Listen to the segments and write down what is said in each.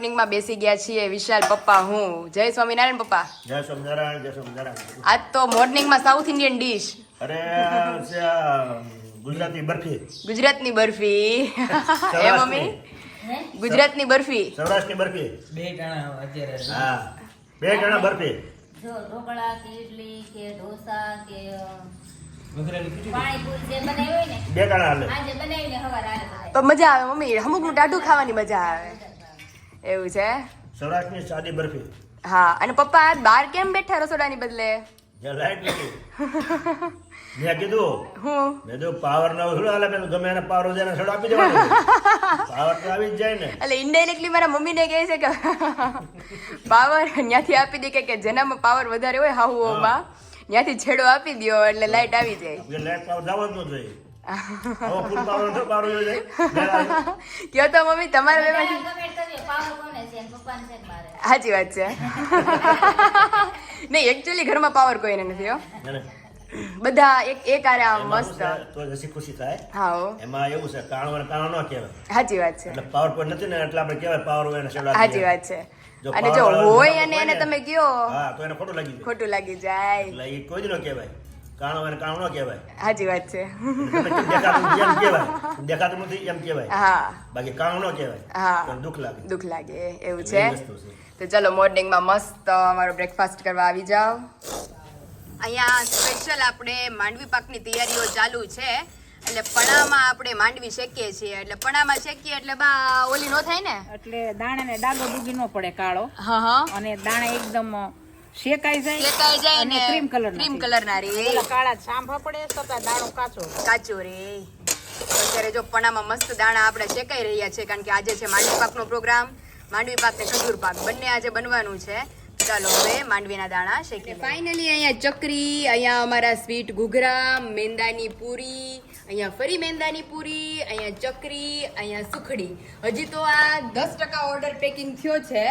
મોર્નિંગમાં બેસી ગયા છીએ. વિશાલ પપ્પા હું. જય સ્વામિનારાયણ પપ્પા. જય સ્વામિનારાયણ જય સ્વામિનારાયણ. આજ તો મોર્નિંગમાં સાઉથ ઇન્ડિયન ડીશ અરે છે ગુજરાતી બરફી. ગુજરાતની બરફી. એ મમ્મી? ગુજરાતની બરફી. સૌરાષ્ટ્રની બરફી. બે ટાણા અત્યારે હા. બે ટાણા બરફી. જો ઢોકળા કે ઇડલી કે ઢોસા કે ને. તો મજા આવે મમ્મી. અમુકનું ટાઢું ખાવાની મજા આવે. એવું છે? સૌરાષ્ટ્રની સાદી બરફી. હા અને પપ્પા બહાર કેમ બેઠા રસોડાની બદલે? જ્યાં લાઈટ નથી. મેં કીધું હું? મેં કીધું પાવર ના થોડું હાલે મેં ગમે એને પાવર જેને સડ આપી દેવાનું પાવર તો આવી જ જાય ને. એટલે ઇનડાયરેક્ટલી મારા મમ્મીને કહે છે કે પાવર ત્યાંથી આપી દે કે કે જેનામાં પાવર વધારે હોય હાહુઓમાં ત્યાંથી છેડો આપી દો એટલે લાઈટ આવી જાય. લાઈટ પાવર જવા જ ન જોઈએ કયો તો મમ્મી તમારે બે બેમાંથી comment કર્યું, પાવર કોને છે? અને પપ્પાને છે ને મારે. સાચી વાત છે. નહીં એકચ્યુઅલી ઘરમાં પાવર કોઈને નથી હો. બધા એક એક આરે આમ મસ્ત. તો જસી ખુશી થાય. હા એમાં એવું છે કાણો અને કાણો ન કહેવાય. સાચી વાત છે. એટલે પાવર પર નથી ને એટલે આપણે કહેવાય પાવર હોય ને સાચી વાત છે. અને જો હોય હોય અને એને તમે કયો. હા તો એને ખોટું લાગી જાય. ખોટું લાગી જાય. એટલે એ કોઈ જ ન કહેવાય. કાણો અને કાણો કહેવાય. સાચી વાત છે. દેખાતું એમ કહેવાય. દેખાતું નથી એમ કહેવાય. હા. બાકી કાણો કહેવાય. હા. પણ દુઃખ લાગે. દુઃખ લાગે એવું છે? તો ચલો મોર્નિંગમાં મસ્ત અમારો બ્રેકફાસ્ટ કરવા આવી જાઓ. અહીંયા સ્પેશિયલ આપણે માંડવી પાકની તૈયારીઓ ચાલુ છે. એટલે પણામાં આપણે માંડવી શેકીએ છીએ. એટલે પણામાં શેકીએ એટલે બા ઓલી નો થાય ને? એટલે દાણાને ડાગો ડૂગી નો પડે કાળો. હા હા. અને દાણા એકદમ શેકાઈ જાય શેકાઈ જાય ને ક્રીમ કલર ક્રીમ કલર ના રે. કાળા સાંભા પડે છતાં દાણો કાચો. કાચો રે. અત્યારે જો પણામાં મસ્ત દાણા આપણે શેકાઈ રહ્યા છે કારણ કે આજે છે માંડવી પાકનો પ્રોગ્રામ. માંડવી પાક ને ખજૂર પાક. બંને આજે બનવાનું છે. ચાલો હવે માંડવીના દાણા શેકી ફાઇનલી અહીંયા ચકરી અહીંયા અમારા સ્વીટ ઘૂઘરા મેંદાની પૂરી અહીંયા ફરી મેંદાની પૂરી અહીંયા ચકરી અહીંયા સુખડી. હજી તો આ દસ ટકા ઓર્ડર પેકિંગ થયો છે.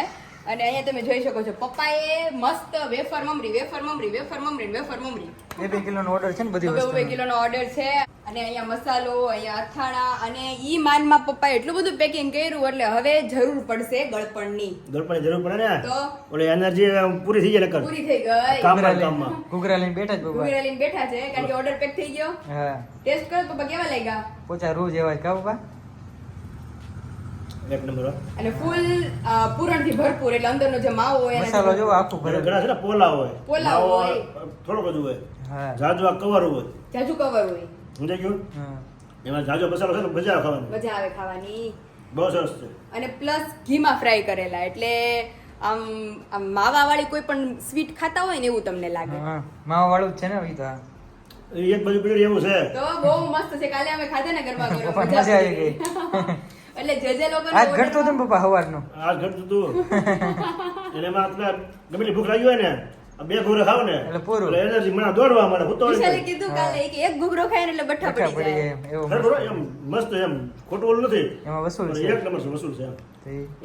અને અહીંયા તમે જોઈ શકો છો પપ્પાએ મસ્ત વેફર મમરી વેફર મમરી વેફર મમરી વેફર મમરી. બે બે કિલોનો ઓર્ડર છે ને બધી વસ્તુ બે કિલોનો ઓર્ડર છે. અને અહીંયા મસાલો અહીંયા અથાણા અને ઈ માનમાં પપ્પાએ એટલું બધું પેકિંગ કર્યું એટલે હવે જરૂર પડશે ગળપણની. ગળપણની જરૂર પડે ને તો? ઓલે એનર્જી પૂરી થઈ જાય નકર. પૂરી થઈ ગઈ. કામમાં કામમાં. ઘૂઘરા લઈને બેઠા છે ઘૂઘરા લઈને બેઠા છે કારણ કે ઓર્ડર પેક થઈ ગયો. હા. ટેસ્ટ કરો પપ્પા કેવા લાગ્યા? પોચા રોજ એવા જ કા બાબા એક નંબર અને ફૂલ પૂરણથી ભરપૂર એટલે અંદરનો જે માવો હોય મસાલો જો આખો ભરે ઘણા છે ને પોલા હોય. પોલા હોય. થોડો બધું હોય. હા. જાજુ આ કવર હોય. જાજુ કવર હોય. સમજાઈ ગયું? હા. એમાં જાજો મસાલો છે ને મજા આવે ખાવાની. મજા આવે ખાવાની. બહુ સરસ છે. અને પ્લસ ઘીમાં ફ્રાય કરેલા એટલે આમ આમ માવા વાળી કોઈ પણ સ્વીટ ખાતા હોય ને એવું તમને લાગે. માવા વાળું છે ને તો. એક બાજુ પીડી એવું છે. તો બહુ મસ્ત છે. કાલે અમે ખાધા ને ગરબા ગરમ. મજા આવી ગઈ. એટલે જે જે લોકો આજ ઘટતો હતો ને પપ્પા સવારનો આ ઘટતું તું એને એમાં આટલા ગમે ભૂખ લાગી હોય ને બે ઘોરે ખાવ ને એટલે પૂરું. એનર્જી મને દોડવા મળે હું તો વિશાલે કીધું કાલે કે એક ઘૂઘરો ખાય ને એટલે બઠ્ઠા પડી જાય. એમ એમ મસ્ત એમ ખોટું ઓલું નથી. એમાં વસૂલ છે. એક નંબર વસૂલ છે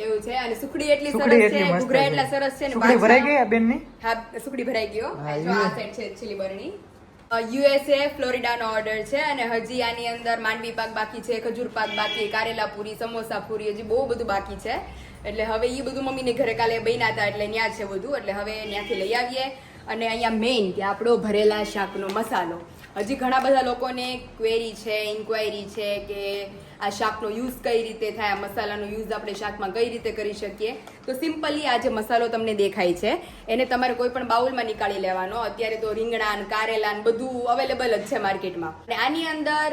એવું છે અને સુખડી એટલી સરસ એટલી છે ઘૂઘરા એટલા સરસ છે ને સુખડી ભરાઈ ગઈ આ બેનની? હા સુખડી ભરાઈ ગયો. હા, જો આ સેટ છે છેલી બરણી. યુએસએ ફ્લોરિડાનો ઓર્ડર છે અને હજી આની અંદર માંડવી પાક બાકી છે, ખજૂર પાક બાકી, કારેલા પૂરી, સમોસા પૂરી, હજી બહુ બધું બાકી છે. એટલે હવે એ બધું મમ્મીને ઘરે કાલે બન્યા હતા એટલે ત્યાં છે બધું. એટલે હવે ત્યાંથી લઈ આવીએ. અને અહીંયા મેઇન કે આપણો ભરેલા શાકનો મસાલો. હજી ઘણા બધા લોકોને ક્વેરી છે ઇન્ક્વાયરી છે કે આ શાકનો યુઝ કઈ રીતે થાય, આ મસાલાનો યુઝ આપણે શાકમાં કઈ રીતે કરી શકીએ. તો સિમ્પલી આ જે મસાલો તમને દેખાય છે, એને તમારે કોઈ પણ બાઉલમાં નીકાળી લેવાનો. અત્યારે તો રીંગણાન કારેલાન બધું અવેલેબલ જ છે માર્કેટમાં. અને આની અંદર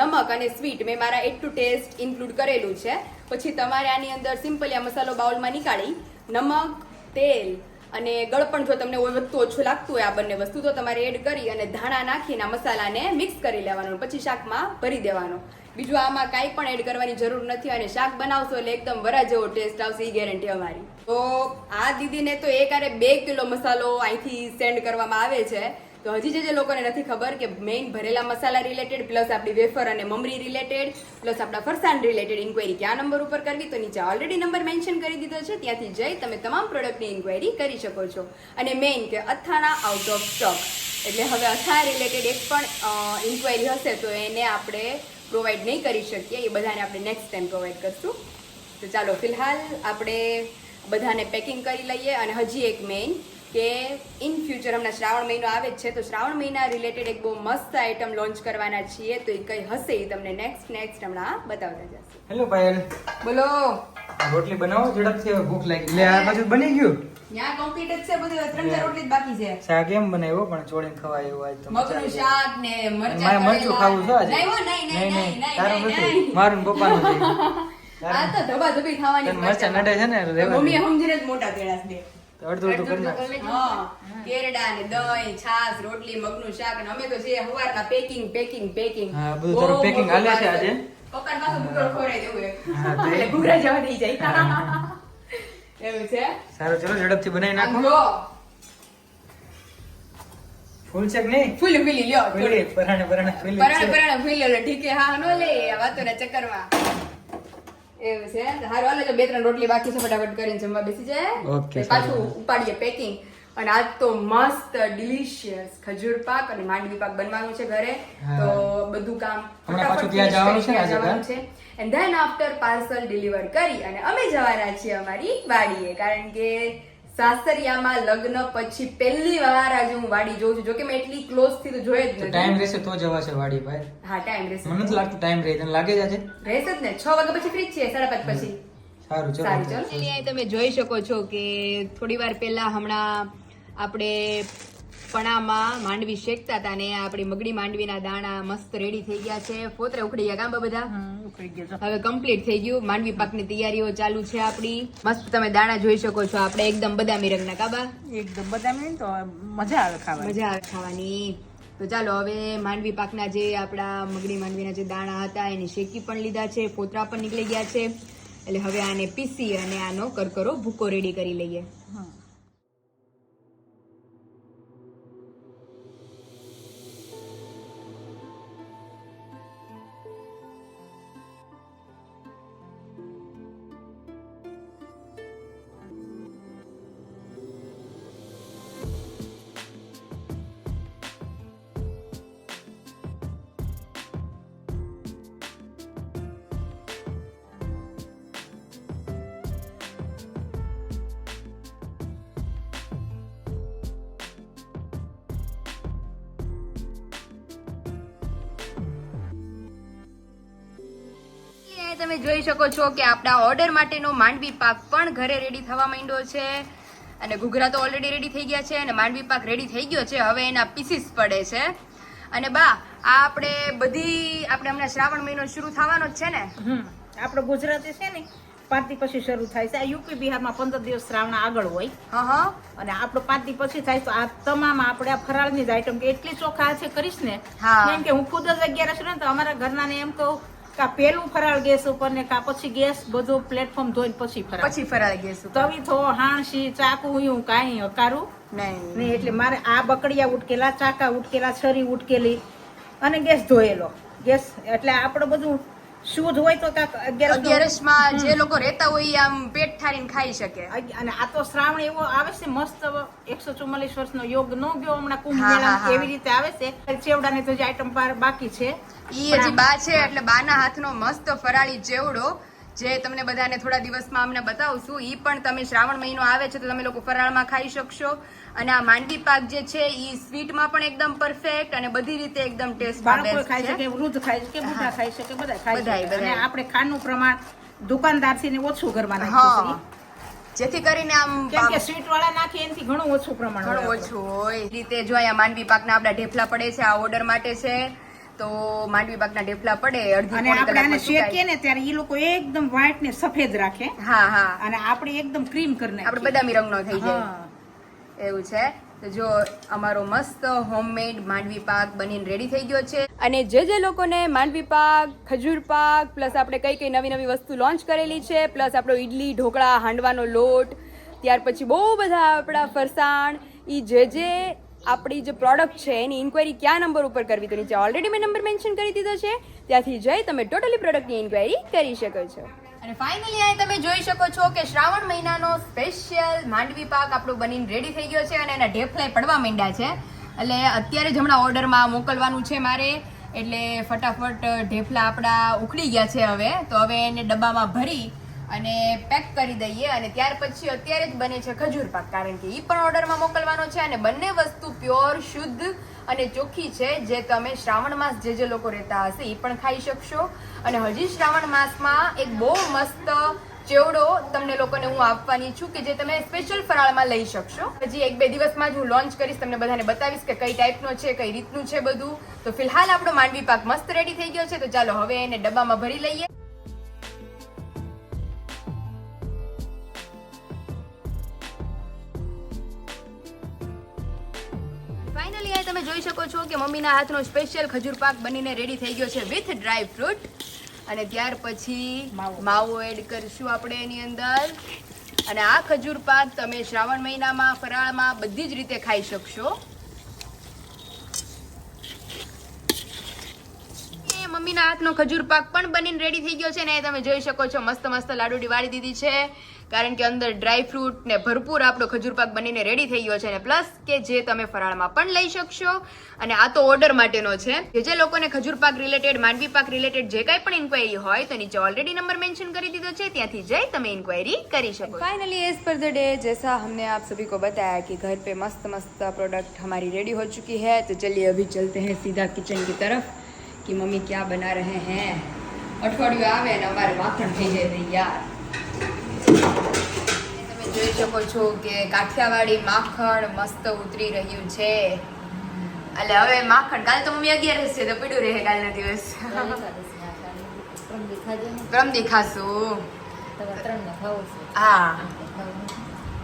નમક અને સ્વીટ મેં મારા એટ ટુ ટેસ્ટ ઇન્ક્લુડ કરેલું છે. પછી તમારે આની અંદર સિમ્પલી આ મસાલો બાઉલમાં નીકાળી, નમક, તેલ અને ગળપણ જો તમને વધતું ઓછું લાગતું હોય આ બંને વસ્તુ, તો તમારે એડ કરી અને ધાણા નાખીને મસાલાને મિક્સ કરી લેવાનો પછી શાકમાં ભરી દેવાનો. બીજું આમાં કાંઈ પણ એડ કરવાની જરૂર નથી અને શાક બનાવશો એટલે એકદમ વરા જેવો ટેસ્ટ આવશે એ ગેરંટી અમારી. તો આ દીદીને તો એક આરે બે કિલો મસાલો અહીંથી સેન્ડ કરવામાં આવે છે. તો હજી જે જે લોકોને નથી ખબર કે મેઇન ભરેલા મસાલા રિલેટેડ પ્લસ આપણી વેફર અને મમરી રિલેટેડ પ્લસ આપણા ફરસાણ રિલેટેડ ઇન્ક્વાયરી ક્યાં નંબર ઉપર કરવી તો નીચે ઓલરેડી નંબર મેન્શન કરી દીધો છે. ત્યાંથી જઈ તમે તમામ પ્રોડક્ટની ઇન્ક્વાયરી કરી શકો છો. અને મેઇન કે અથાણા આઉટ ઓફ સ્ટોક એટલે હવે અથાણા રિલેટેડ એક પણ ઇન્ક્વાયરી હશે તો એને આપણે પ્રોવાઈડ નહીં કરી શકીએ. એ બધાને આપણે નેક્સ્ટ ટાઈમ પ્રોવાઈડ કરશું. તો ચાલો, ફિલહાલ આપણે બધાને પેકિંગ કરી લઈએ અને હજી એક મેઇન કે ઇન ફ્યુચર હમણાં શ્રાવણ મહિનો આવે જ છે તો શ્રાવણ મહિના રિલેટેડ એક બહુ મસ્ત આઈટમ લોન્ચ કરવાના છીએ તો એ કઈ હશે એ તમને નેક્સ્ટ નેક્સ્ટ હમણાં બતાવતા જશે. હેલો પાયલ બોલો. રોટલી બનાવો ઝડપથી ભૂખ લાગી. લે આ બાજુ બની ગયું? ત્યાં કમ્પ્લીટ જ છે બધું ત્રણ ચાર રોટલી જ બાકી છે. શાક એમ બનાવ્યો પણ ચોળીને ખવાય એવું આજ તો મગનું શાક ને મારે મરચાં મરચું ખાવું છે આજે? નહીં નહીં, નહીં, તારું નથી. મારું પપ્પાનું છે આ તો ધબાધબી ખાવાની મરચા નડે છે ને, મમ્મી સમજીને જ મોટા તેડા છે. તો અડધું અડધું કરી નાખ કેરડા ને દહીં છાસ રોટલી મગનું શાક અને અમે તો જે સવારના પેકિંગ પેકિંગ પેકિંગ હા, બધું તારું packing હાલે છે આજે? પપ્પાને પાછું ભૂગોળ ખવડાવી દેવું હા, એટલે ઘૂઘરા જવા દઈ જાય એવું છે સારું ચલો ઝડપથી બનાવી નાખો ફૂલ છે કે નહીં ફૂલી ફૂલી લ્યો ફૂલી પરાણે પરાણે ફૂલી પરાણે. પરાણે ફૂલી એટલે ઠીકે હા નો લે આ વાતોના ચક્કરમાં એવું છે? સારું હાલો બે ત્રણ રોટલી બાકી છે ફટાફટ કરીને જમવા બેસી જાય. ઓકે પાછું ઉપાડીએ પેકિંગ અને આજ તો મસ્ત ડિલિશિયસ ખજૂર પાક અને માંડવી પાક બનવાનું છે ઘરે. તો બધું કામ ફટાફટ ત્યાં જવાનું છે ને કરી જવાનું છે. And then after parcel deliver કરી અને અમે જવાના છીએ અમારી વાડીએ. કારણ કે સાસરિયામાં લગ્ન પછી પહેલી વાર આજે હું વાડી જોઉં છું. જોકે મેં એટલી ક્લોઝથી તો જોઈ જ નથી. ટાઈમ રહેશે તો જવાશે વાડી ભાઈ. હા ટાઈમ રહેશે. મને નથી લાગતું ટાઈમ રહે તને લાગે છે આજે? રહેશે જ ને. છ વાગ્યા પછી ફ્રી જ છે સાડા પાંચ પછી. સારું ચલો. સારું ચલો. અહીંયા તમે જોઈ શકો છો કે થોડી વાર પહેલા હમણાં આપણે પણામાં માંડવી શેકતા હતા ને આપણી મગડી માંડવીના દાણા મસ્ત રેડી થઈ ગયા છે. ફોતરે ઉખડી ગયા કામ બધા? હવે કમ્પ્લીટ થઈ ગયું. માંડવી પાકની તૈયારીઓ ચાલુ છે આપણી. મસ્ત તમે દાણા જોઈ શકો છો. આપણે એકદમ બદામી રંગના કાબા એકદમ બદામી તો મજા આવે ખાવાની. મજા આવે ખાવાની. તો ચાલો હવે માંડવી પાકના જે આપણા મગડી માંડવીના જે દાણા હતા એની શેકી પણ લીધા છે. ફોતરા પણ નીકળી ગયા છે. એટલે હવે આને પીસી અને આનો કરકરો ભૂકો રેડી કરી લઈએ. હમ. તમે જોઈ શકો છો કે આપણા ઓર્ડર માટેનો માંડવી પાક પણ ઘરે રેડી થવા માંડ્યો છે. અને ઘૂઘરા તો ઓલરેડી રેડી થઈ ગયા છે અને માંડવી પાક રેડી થઈ ગયો છે. હવે એના પીસીસ પડે છે. અને બા આ આપણે બધી આપણે હમણાં શ્રાવણ મહિનો શરૂ થવાનો જ છે ને? આપણો ગુજરાતી છે ને પાંચ પછી શરૂ થાય છે. આ યુપી બિહારમાં પંદર દિવસ શ્રાવણ આગળ હોય. હા હા. અને આપણો પાંચ પછી થાય તો આ તમામ આપણે આ ફરાળની જ આઈટમ એટલી ચોખા છે કરીશ ને કેમ કે હું ખુદ જ અગિયાર છું ને તો અમારા ઘરના ને એમ કહું કે પેલું ફરાળ ગેસ ઉપર ને કા પછી ગેસ બધું પ્લેટફોર્મ ધોઈને પછી ફરાળ. પછી ફરાળ ગેસ તવી થો હાણસી ચાકુ હું કાંઈ હકારું. નહીં. એટલે મારે આ બકડિયા ઉટકેલા ચાકા ઉટકેલા છરી ઉટકેલી અને ગેસ ધોયેલો. ગેસ એટલે આપણે બધું શુદ્ધ હોય તો કાંક અગિયારસમાં જે લોકો રહેતા હોય એ આમ પેટ ઠારીને ખાઈ શકે. અને આ તો શ્રાવણ એવો આવે છે મસ્ત એકસો ચુમ્માલીસ વર્ષનો યોગ નો ગયો હમણાં કુંભ હા. એવી રીતે આવે છે? ચેવડાની તો જે આઈટમ બાકી છે. ઈ હજી બા છે એટલે બાના હાથનો મસ્ત ફરાળી ચેવડો જે તમને બધાને થોડા દિવસમાં અમને બતાવશું એ પણ તમે શ્રાવણ મહિનો આવે છે તો તમે લોકો ફરાળમાં ખાઈ શકશો. અને આ માંડવી પાક જે છે ઈ સ્વીટમાં પણ એકદમ પરફેક્ટ અને બધી રીતે એકદમ ટેસ્ટ બાળકો ખાઈ શકે વૃદ્ધ ખાઈ શકે બુઢા ખાઈ શકે બધા ખાઈ શકે. અને. આપણે ખાંડનું પ્રમાણ દુકાનદારથી ને ઓછું કરવા જેથી કરીને આમ કેમ કે સ્વીટ વાળા નાખીએ એનાથી ઘણું ઓછું પ્રમાણ ઘણું ઓછું હોય. રીતે જો અહીંયા માંડવી પાકના આપણા ઢેફલા પડે છે આ ઓર્ડર માટે છે તો માંડવી પાકના ઢેફલા પડે અડધી અને પોણી આપણે આને શેકીએ ને ત્યારે એ લોકો એકદમ વ્હાઈટ ને સફેદ રાખે. હા હા. અને આપણે એકદમ ક્રીમ કરીને આપણે બદામી રંગનો થઈ જાય. એવું છે. તો જો અમારો મસ્ત હોમમેડ માંડવી પાક બનીને રેડી થઈ ગયો છે. અને જે જે લોકોને માંડવી પાક, ખજૂર પાક પ્લસ આપણે કઈ કઈ નવી નવી વસ્તુ લોન્ચ કરેલી છે પ્લસ આપણો ઈડલી, ઢોકળા, હાંડવાનો લોટ, ત્યાર પછી બહુ બધા આપણા ફરસાણ એ જે જે આપણી જે પ્રોડક્ટ છે, એની ઇન્ક્વાયરી કયા નંબર ઉપર કરવી? તો નીચે ઓલરેડી મેં નંબર મેન્શન કરી દીધો છે. ત્યાંથી જઈ તમે ટોટલી પ્રોડક્ટની ઇન્ક્વાયરી કરી શકો છો. અને ફાઇનલી અહીં તમે જોઈ શકો છો કે શ્રાવણ મહિનાનો સ્પેશિયલ માંડવી પાક આપણો બનીને રેડી થઈ ગયો છે અને એના ઢેફલાય પડવા માંડ્યા છે. એટલે અત્યારે જ હમણાં ઓર્ડરમાં મોકલવાનું છે મારે. એટલે ફટાફટ ઢેફલા આપણા ઉખડી ગયા છે હવે. તો હવે એને ડબ્બામાં ભરી અને પેક કરી દઈએ અને ત્યાર પછી અત્યારે જ બને છે ખજૂર પાક. કારણ કે એ પણ ઓર્ડરમાં મોકલવાનો છે અને બંને વસ્તુ પ્યોર શુદ્ધ અને ચોખ્ખી છે જે તમે શ્રાવણ માસ જે જે લોકો રહેતા હશે એ પણ ખાઈ શકશો. અને હજી શ્રાવણ માસમાં એક બહુ મસ્ત ચેવડો તમને લોકોને હું આપવાની છું કે જે તમે સ્પેશિયલ ફરાળમાં લઈ શકશો. હજી એક બે દિવસમાં જ હું લોન્ચ કરીશ, તમને બધાને બતાવીશ કે કઈ ટાઈપનો છે, કઈ રીતનું છે બધું. તો ફિલહાલ આપણો માંડવી પાક મસ્ત રેડી થઈ ગયો છે. તો ચાલો હવે એને ડબ્બામાં ભરી લઈએ. ફાઇનલી અહીં તમે જોઈ શકો છો કે મમ્મીના હાથનો સ્પેશિયલ ખજૂર પાક બનીને રેડી થઈ ગયો છે વિથ ડ્રાય ફ્રૂટ અને ત્યાર પછી માવો. એડ કરીશું આપણે એની અંદર. અને આ ખજૂર પાક તમે શ્રાવણ મહિનામાં ફરાળમાં બધી જ રીતે ખાઈ શકશો. મમ્મીના હાથનો ખજૂર પાક પણ બનીને રેડી થઈ ગયો છે ને તમે જોઈ શકો છો મસ્ત મસ્ત લાડુડી વાળી દીધી છે. કારણ કે અંદર ડ્રાય ફ્રૂટ ને ભરપૂર આપણો ખજૂર પાક બનીને રેડી થઈ ગયો છે અને પ્લસ કે જે તમે ફરાળમાં પણ લઈ શકશો. અને આ તો ઓર્ડર માટેનો છે. જે જે લોકોને ખજૂર પાક રિલેટેડ માંડવી પાક રિલેટેડ જે કાંઈ પણ ઇન્ક્વાયરી હોય, તો નીચે ઓલરેડી નંબર મેન્શન કરી દીધો છે. ત્યાંથી જઈ તમે ઇન્ક્વાયરી કરી શકો finally as per the day જૈસા हमने आप सभी को बताया कि घर पे મસ્ત मस्त प्रोडक्ट हमारी रेडी हो चुकी है, तो चलिए अभी चलते हैं सीधा किचन की तरफ कि मम्मी क्या बना रहे हैं। અઠવાડિયું આવે ને અમારે વાસણ થઈ જાય તૈયાર જોઈ શકો છો કે કાઠિયાવાડી માખણ મસ્ત ઉતરી રહ્યું છે. એટલે હવે માખણ કાલે તો મમ્મી અગિયારસ છે તો પીડું રહે કાલના દિવસ. પ્રમદી ખાશું. હા.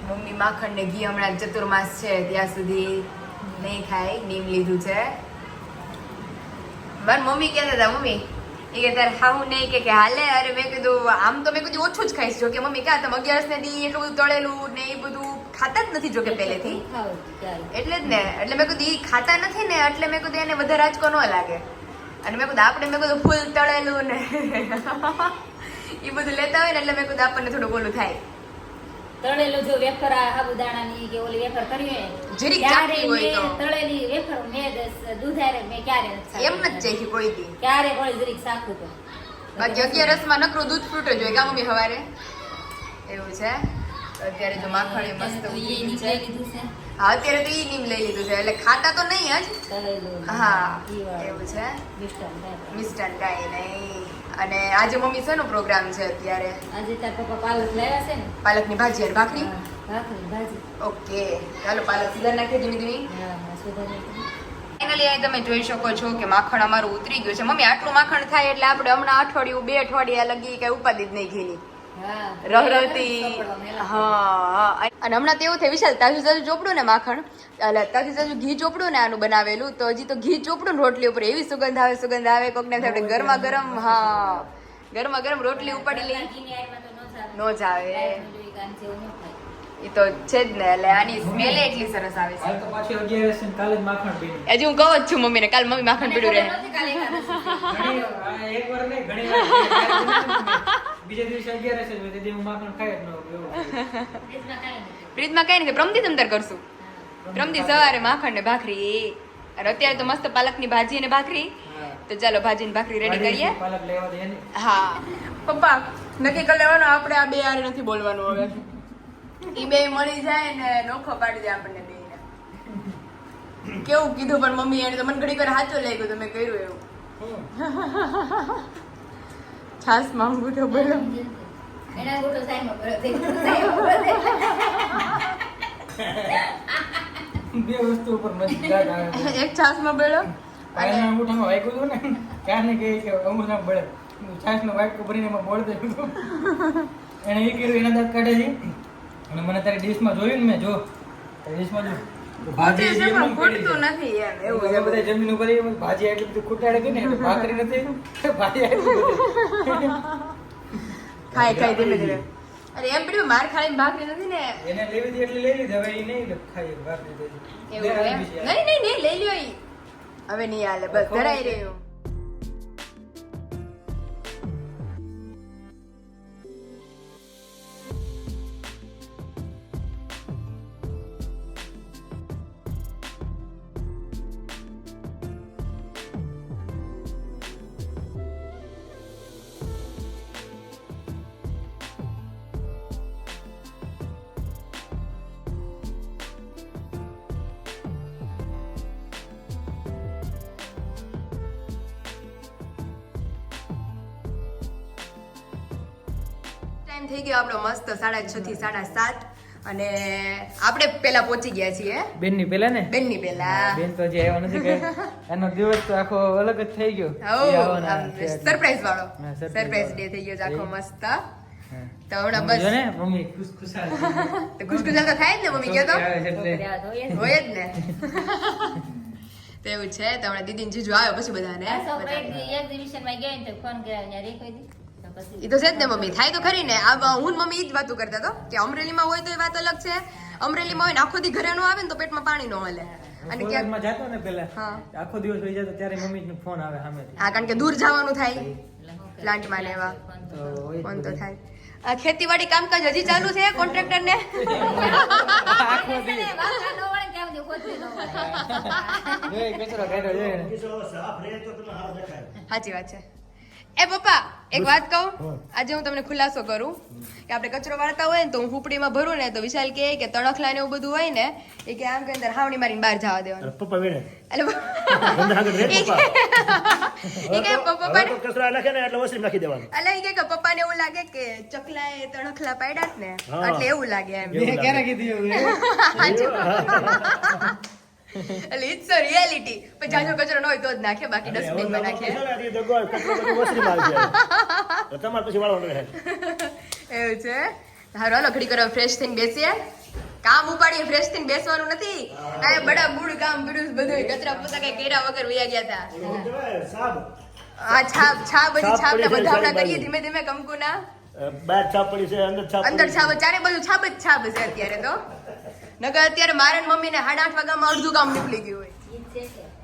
મમ્મી માખણ ને ઘી હમણાં ચતુર્માસ છે, ત્યાં સુધી નહીં ખાય, નીમ લીધું છે. મારી મમ્મી કહેતા હતા મમ્મી? એ કે તારે ખાવું નહીં કે કે હાલે? અરે મેં કીધું આમ તો મેં કીધું ઓછું જ ખાઈશ. જો કે મમ્મી ક્યાં તમે અગિયારસ ને દી એટલું બધું તળેલું ને એ બધું ખાતા જ નથી જો કે પહેલેથી. એટલે જ ને. એટલે મેં કીધું એ ખાતા નથી ને એટલે મેં કીધું એને વધારે રાજકો ન લાગે. અને મેં કીધું આપણે મેં કીધું ફૂલ તળેલું ને. એ બધું લેતા હોય ને એટલે મેં કીધું આપણને થોડું ઓલું થાય. તળેલું જો વેફર આ સાબુદાણાની કે ઓલી વેફર કરી ત્યારે ચાખી હોય તો. તળેલી વેફર મે દસ- દૂધારે મે ક્યારે એમ. નથી ચાખી કોઈ દી. ક્યારે કોઈ જરીક ચાખું તો. બાકી અગિયારસમાં નકરો દૂધ ફ્રૂટ જ હોય. કા મમ્મી સવારે એવું છે? અત્યારે જો માખણ મસ્ત તો લીધું છે. હા અત્યારે તો ઈ નીમ લઈ લીધું છે. એટલે ખાતા તો નહીં જ. હા એવું છે. મિસ્ટન કાંઈ નહીં. અને આજે મમ્મી શેનો પ્રોગ્રામ છે અત્યારે? આજે તાર પપ્પા પાલક લાવ્યા છે ને? પાલકની ભાજી અને ભાખરી? ભાખરી ભાજી. ઓકે ચાલો પાલક સુધાર નાખીએ ધીમે ધીમે. હા ફાઇનલી અહીં તમે જોઈ શકો છો કે માખણ અમારું ઉતરી ગયું છે. મમ્મી આટલું માખણ થાય એટલે આપણે હમણાં અઠવાડિયું બે અઠવાડિયા લગી કઈ ઉપાધિ જ નહીં ઘીની. હા રહરતી હા. અને હમણાં તેવું થયું વિશાલ તાજુ તાજુ ચોપડું ને માખણ? એટલે તાજુ તાજુ ઘી ચોપડું ને આનું બનાવેલું તો હજી તો ઘી ચોપડું રોટલી ઉપર એવી સુગંધ આવે સુગંધ આવે કોકને થાય આપણે ગરમા ગરમ હા. ગરમા ગરમ રોટલી ઉપાડી લઈ નો ન જ આવે. ન. એ તો છે જ ને એટલે આની સ્મેલ એટલી સરસ આવે છે. તો પાછી અગિયારસ છે કાલે માખણ પીધું હજી હું કહું જ છું મમ્મીને કાલ મમ્મી માખણ પીડું રહે. વાર વાર બીજા દિવસે અગિયારસ છે તે દી હું માખણ ખાઈ જ ન ફ્રીજમાં કાંઈ નથી. પ્રમદી અંદર કરશું. પ્રમદી સવારે માખણ ને ભાખરી. અને અત્યારે તો મસ્ત પાલકની ભાજી અને ભાખરી. તો ચાલો ભાજી ને ભાખરી રેડી કરીએ. પાલક લેવા દે હા. પપ્પા નક્કી કરી લેવાનું આપણે આ બે આરે નથી બોલવાનું હવે. ઈ બે મળી જાય ને નોખો પાડી દે આપણને બે કેવું કીધું પણ મમ્મી એને તો મને ઘડી કર હાચો લઈ ગયો તમે કર્યું એવું. છાસ માંગુ તો બોલો એના ગોટો સાઈમાં ભરો, ભરો. બે વસ્તુ ઉપર આવે એક છાસમાં બેડો પાયલના અંગૂઠામાં વાગ્યું હતું ને ક્યાં ને કહે કે અંગૂઠા બળે છાસનો વાટકો ભરીને એમાં બોળ દે એને એ કર્યું એના દાંત કાઢે છે. અને મને તારી ડીશમાં જોયું ને મેં જો. ડીશમાં જો. ભાજી છે પણ ખૂટતું નથી એમ. એવું છે એવું બધા જમીન ઉપર ભાજી એટલી બધી ખૂટાડે ગઈ ને ભાખરી નથી ભાજી એટલી ખાય ખાય ધીમે ધીમે. અરે એમ પડ્યું માર ખાઈને ભાખરી નથી ને? એને લેવી હતી એટલે લઈ લીધી હવે એ નહીં ખાઈ ભાખરી એવું નહીં નહીં નહીં લઈ લ્યો હવે નહીં હાલે બસ ધરાઈ રહ્યું. ટાઈમ થઈ ગયો આપણો મસ્ત સાડા છ થી સાડા સાત. અને આપણે પેલા પહોંચી ગયા છીએ. બેનની પેલા ને? બેનની પેલા. બેન તો જે આવ્યો નથી કે એનો દિવસ તો આખો અલગ જ થઈ ગયો. સરપ્રાઈઝ વાળો. સરપ્રાઈઝ ડે થઈ ગયો આખો મસ્ત. તો હમણાં બસ. ને મમ્મી ખુશખુશાલ. તો ખુશખુશાલ તો થાય જ ને મમ્મી કહો તો? આવે છે એટલે. છોકરા જોઈએ છે. હોય જ ને. તો એવું છે. તો હમણાં દીદી જીજુ આવ્યો પછી બધાને. એક બધાને. માં ગયા ને તો ફોન કર્યો રેખો દી. તો પછી ઈ તો છે જ ને મમ્મી. થાય તો ખરી ને. આ હું મમ્મી એ જ વાતો કરતા તો કે અમરેલીમાં હોય તો એ વાત અલગ છે. અમરેલીમાં હોય ને આખો દી ઘરે નો આવે ને તો પેટમાં પાણી નો હલે. અને ક્યાંક જાતો ને પેલા હા. આખો દિવસ હોઈ જતો ત્યારે મમ્મી નો ફોન આવે સામે હા કારણ કે દૂર જવાનું થાય. પ્લાન્ટમાં લેવા ફોન તો થાય. આ ખેતીવાડી કામકાજ હજી ચાલુ છે કોન્ટ્રાક્ટર ને સાચી વાત છે. એ પપ્પા એક વાત કહું? આજે હું તમને ખુલાસો કરું કે આપણે કચરો વાળતા હોય ને તો હું હુપડીમાં ભરું ને તો વિશાલ કે કે તણખલા ને એવું બધું હોય ને એ કે આમ કે અંદર હાવણી મારીને બહાર જવા દેવાનું. પપ્પા એ પપ્પા કે- એ પપ્પા હવે તો કચરા નાખે ને એટલે વસી નાખી દેવાનું. એટલે એ કે કે પપ્પાને એવું લાગે કે ચકલા એ તણખલા પાડ્યા ને એટલે એવું લાગે એમ. મેં ક્યારે કીધું એવું? એટલે ઇટ્સ અ રિયાલિટી પણ જાજો કચરો ન હોય તો જ નાખે બાકી ડસ્ટબિનમાં નાખે. તમારે પછી વાળવાનું રહે. એવું છે? હારો હાલો ઘડી કરો ફ્રેશ થઈને બેસીએ. કામ ઉપાડીએ ફ્રેશ થઈને બેસવાનું નથી. આ બડા બુડ કામ બીડું બધું કચરા પોતા કઈ કેરા વગર વયા ગયા હતા આ છાપ છાપ બધી છાપ બધા આપણે કરીએ ધીમે ધીમે કંકુના. બહાર છાપ પડી છે અંદર છાપ અંદર છાપ ચારે બાજુ છાપ જ છાપ છે અત્યારે તો. નકર અત્યારે મારે ને મમ્મીને સાડા આઠ વાગ્યામાં અડધું કામ નીકળી ગયું હોય.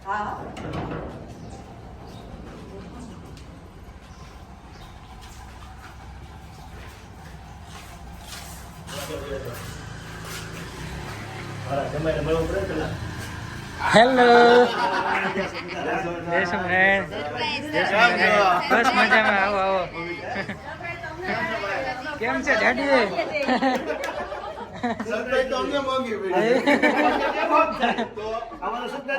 હા, ને. હેલો. બસ મજામાં આવો આવો કેમ છે સપના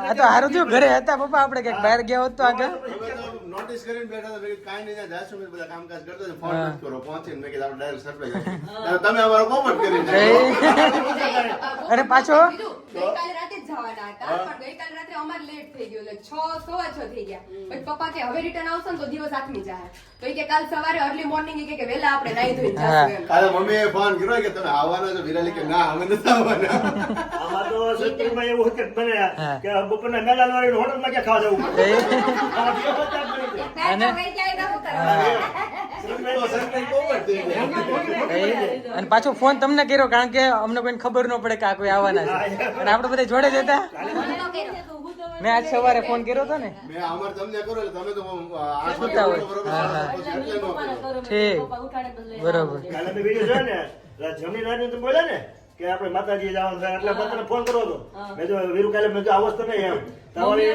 આ તો હારું થયું. ઘરે હતા પપ્પા આપણે ક્યાંક બહાર ગયા હોત તો આગળ. નોટિસ કરીને બેઠા હતા મેં કીધું કાંઈ નહીં ત્યાં જાશું મેં બધા કામકાજ કરતો હતો ફોન હા. નથી કરો પહોંચીને મેં કીધું આપણે ડાયરેક્ટ સરપ્રાઈઝ તમે અમારો પોપટ કરી નાખ્યો. અરે પાછો? ગઈકાલે રાતે જ જવાના હતા પણ ગઈકાલે રાત્રે અમારે લેટ થઈ ગયું એટલે છ સવા છ થઈ ગયા. પછી પપ્પા કે હવે રિટર્ન આવશે ને તો દિવસ આથમી જાય. તો એ કે કાલ સવારે અર્લી મોર્નિંગ કે કે વહેલા આપણે નાઈ ધોઈ જાશું એમ. કાલે મમ્મીએ ફોન કર્યો કે તમે આવવાના છો? વિરાલી કે ના અમે નથી આવવાના. આમાં તો સત્સંગમાં એવું હકીકત બને હા. કે બપોરના મેદાન વાળી હોટલમાં ક્યાં ખાવા જવું? અને- પાછો ફોન તમને કર્યો કારણ કે અમને કોઈને ખબર ન પડે કે આ કોઈ આવવાના છે. અને આપણે બધા જોડે જ હતા? મેં આજ સવારે ફોન કર્યો હતો ને. ઠીક. બરોબર. જમણી તમે ને કે આપણે માતાજી જવાનું છે એટલે મેં તને ફોન કર્યો હતો. મેં તો વીરુ કાલે મેં જો આવો જ તો નહીં એમ તમારી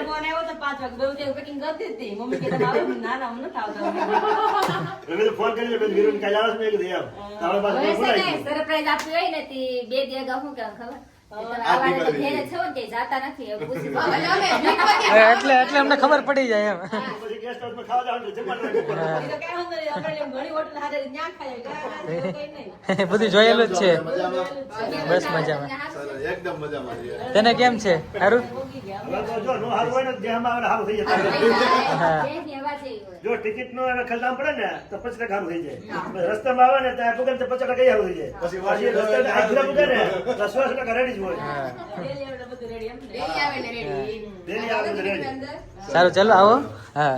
ફોન મેં કાલે મેં દીધું. તે બે દી અગાઉ શું કહેવાય ખબર? કે તમે આ આવવાના તો દીકરી. ને તે એવું પૂછી હા, વાગે એ એટલે એટલે અમને ખબર પડી જાય એમ. પછી ગેસ્ટ હાઉસમાં ખાવા જવાનું છે, જમવાનું ઉપર. બધું જોયેલું જ છે? બસ મજામાં. એકદમ મજામાં તને કેમ છે? સારું જો નો હારું હોય ને જેમાં આવે ને હારું થઈ જાય. હા. દેશની હવા જેવી હોય. જો ટિકિટ નો ખલદામ પડે ને તો પચાસ ટકા હારું થઈ જાય. રસ્તામાં આવે ને ત્યાં પગન તો પચાસ ટકા થઈ જાય. પછી રસ્તે ને. ટકા રેડી જ હોય. સારું ચાલો આવો. હા.